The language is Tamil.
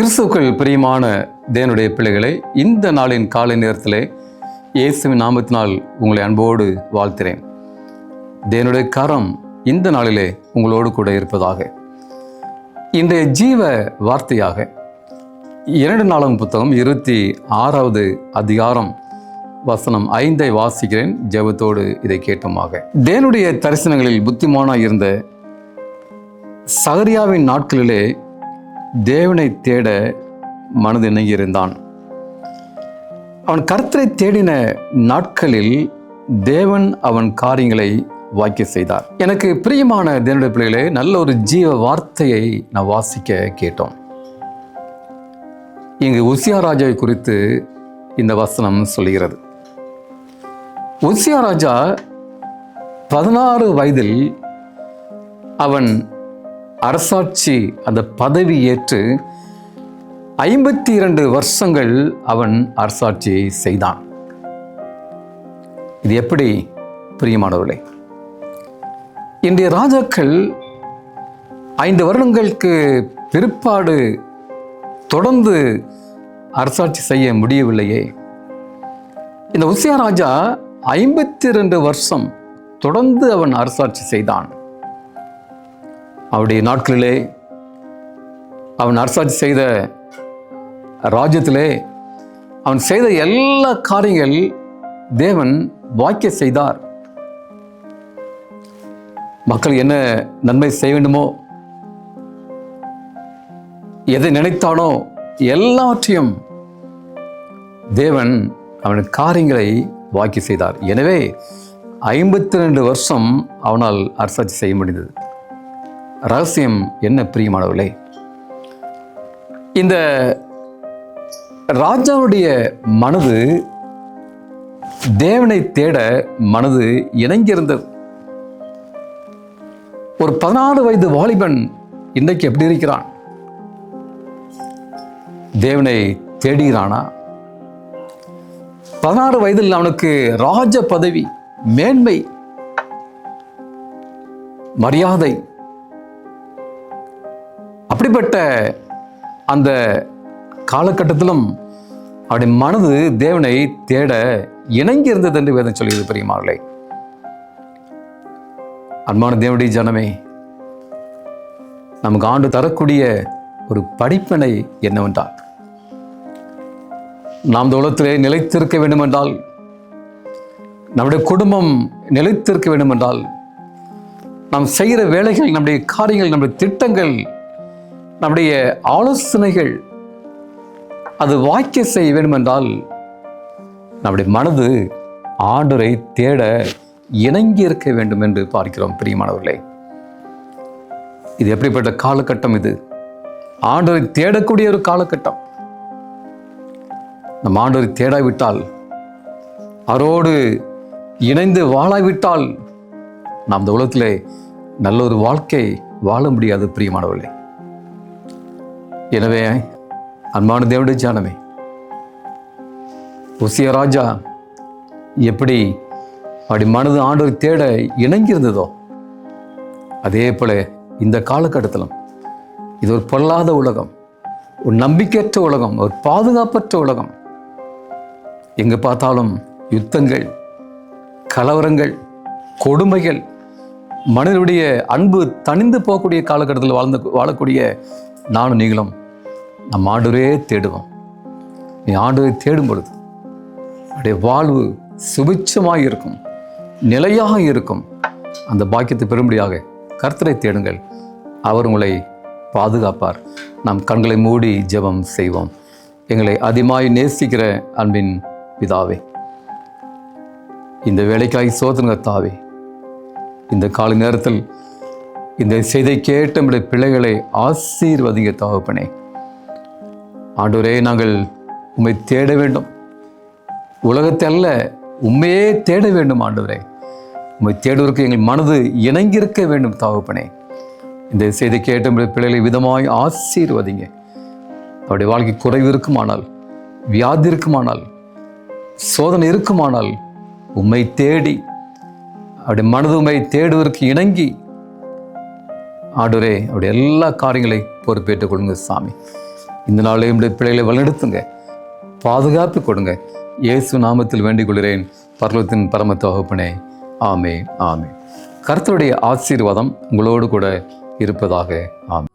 கிறிஸ்துக்கள் பிரியமான தேவனுடைய பிள்ளைகளை இந்த நாளின் காலை நேரத்திலே இயேசுவின் நாமத்தினால் உங்களை அன்போடு வாழ்த்துறேன். தேவனுடைய கரம் இந்த நாளிலே உங்களோடு கூட இருப்பதாக. இன்றைய ஜீவ வார்த்தையாக இரண்டு நாளும் புத்தகம் இருபத்தி ஆறாவது அதிகாரம் வசனம் ஐந்தை வாசிக்கிறேன் ஜெபத்தோடு இதை கேட்டோமாக. தேவனுடைய தரிசனங்களில் புத்திமானாக இருந்த சகரியாவின் நாட்களிலே தேவனை தேட மனது இணங்கியிருந்தான். அவன் கர்த்தரை தேடின நாட்களில் தேவன் அவன் காரியங்களை வாக்கிய செய்தார். எனக்கு பிரியமான தேவனுடைய பிள்ளைகளே நல்ல ஒரு ஜீவ வார்த்தையை நான் வாசிக்க கேட்டோம். இங்கு உசியா ராஜாவை குறித்து இந்த வசனம் சொல்கிறது உசியா ராஜா பதினாறு வயதில் அவன் அரசாட்சி அந்த பதவி ஏற்று ஐம்பத்தி இரண்டு வருஷங்கள் அவன் அரசாட்சியை செய்தான். இது எப்படி பிரியமானவர்களே? இன்றைய ராஜாக்கள் ஐந்து வருடங்களுக்கு பிற்பாடு தொடர்ந்து அரசாட்சி செய்ய முடியவில்லையே. இந்த உசியா ராஜா ஐம்பத்தி ரெண்டு வருஷம் தொடர்ந்து அவன் அரசாட்சி செய்தான். அவருடைய நாட்களிலே அவன் அரசாட்சி செய்த ராஜ்யத்திலே அவன் செய்த எல்லா காரியங்கள் தேவன் வாக்கிய செய்தார். மக்கள் என்ன நன்மை செய்ய வேண்டுமோ எதை நினைத்தானோ எல்லாவற்றையும் தேவன் அவன் காரியங்களை வாக்கி செய்தார். எனவே ஐம்பத்தி ரெண்டு வருஷம் அவனால் அரசாட்சி செய்ய முடிந்தது. ரகசியம் என்ன பிரியமானவர்களே இந்த ராஜாவுடைய மனது தேவனை தேட மனது இணங்கியிருந்தது. ஒரு பதினாறு வயது வாலிபன் இன்றைக்கு எப்படி இருக்கிறான்? தேவனை தேடுகிறானா? பதினாறு வயதில் அவனுக்கு ராஜ பதவி மேன்மை மரியாதை அப்படிப்பட்ட அந்த காலகட்டத்திலும் அவருடைய மனது தேவனை தேட இணங்கி இருந்தது என்று வேதம் சொல்கிறது பெரியமார்களே அன்பான தேவனுடைய ஜனமே நமக்கு ஆண்டு தரக்கூடிய ஒரு படிப்பினை என்னவென்றால் நாம் இந்த உலகத்திலே நிலைத்திருக்க வேண்டுமென்றால் நம்முடைய குடும்பம் நிலைத்திருக்க வேண்டுமென்றால் நாம் செய்கிற வேலைகள் நம்முடைய காரியங்கள் நம்முடைய திட்டங்கள் நம்முடைய ஆலோசனைகள் அது வாக்கிய செய்ய வேண்டுமென்றால் நம்முடைய மனது ஆண்டரை தேட இணங்கி இருக்க வேண்டும் என்று பார்க்கிறோம் பிரியமானவர்களே. இது எப்படிப்பட்ட காலகட்டம் இது? ஆண்டரை தேடக்கூடிய ஒரு காலகட்டம். நம் ஆண்டரை தேடாவிட்டால் அவரோடு இணைந்து வாழாவிட்டால் நாம் இந்த உலகத்திலே நல்ல ஒரு வாழ்க்கை வாழ முடியாது பிரியமானவர்களே. எனவே அன்பான தேவனுடைய ஜானமே உசிய ராஜா எப்படி அப்படி மனது ஆண்டு தேட இணங்கியிருந்ததோ அதே போல இந்த காலகட்டத்திலும் இது ஒரு பொல்லாத உலகம் ஒரு நம்பிக்கையற்ற உலகம் ஒரு பாதுகாப்பற்ற உலகம். எங்கு பார்த்தாலும் யுத்தங்கள் கலவரங்கள் கொடுமைகள் மனிதனுடைய அன்பு தணிந்து போகக்கூடிய காலகட்டத்தில் வாழ்ந்து வாழக்கூடிய நானும் நீங்களும் நம் ஆண்டவரே தேடுவோம். நீ ஆண்டவரை தேடும் பொழுது அவருடைய வாழ்வு சுபிச்சமாக இருக்கும் நிலையாக இருக்கும். அந்த பாக்கியத்தை பெறும்படியாக கர்த்தரை தேடுங்கள். அவர் உங்களை பாதுகாப்பார். நாம் கண்களை மூடி ஜெபம் செய்வோம். எங்களை அதிகமாய் நேசிக்கிற அன்பின் பிதாவே இந்த வேலைக்காய் சோதனை தாவே இந்த கால நேரத்தில் இந்த செய்தை கேட்ட பிள்ளைகளை ஆசீர்வதிங்க தகப்பனே. ஆண்டவரே நாங்கள் உம்மை தேட வேண்டும். உலகத்தை அல்ல உண்மையே தேட வேண்டும் ஆண்டவரே. உண்மை தேடுவதற்கு எங்கள் மனது இணங்கியிருக்க வேண்டும் தகப்பனே. இந்த செய்தி கேட்ட பிள்ளைகளை விதமாய் ஆசீர்வதிங்க. அவருடைய வாழ்க்கை குறைவு இருக்குமானால் வியாதி இருக்குமானால் சோதனை இருக்குமானால் உண்மை தேடி அவருடைய மனது உண்மை தேடுவதற்கு இணங்கி ஆண்டவரே அவருடைய எல்லா காரியங்களை பொறுப்பேற்றுக் கொள்ளுங்க சாமி. இந்த நாளையும் நம்முடைய பிள்ளைகளை வழிநடத்துங்க. பாதுகாப்பு கொடுங்க. இயேசு நாமத்தில் வேண்டிக் கொள்கிறேன் பர்வத்தின் பரம தகப்பனே. ஆமே ஆமே கர்த்தருடைய ஆசீர்வாதம் உங்களோடு கூட இருப்பதாக ஆமே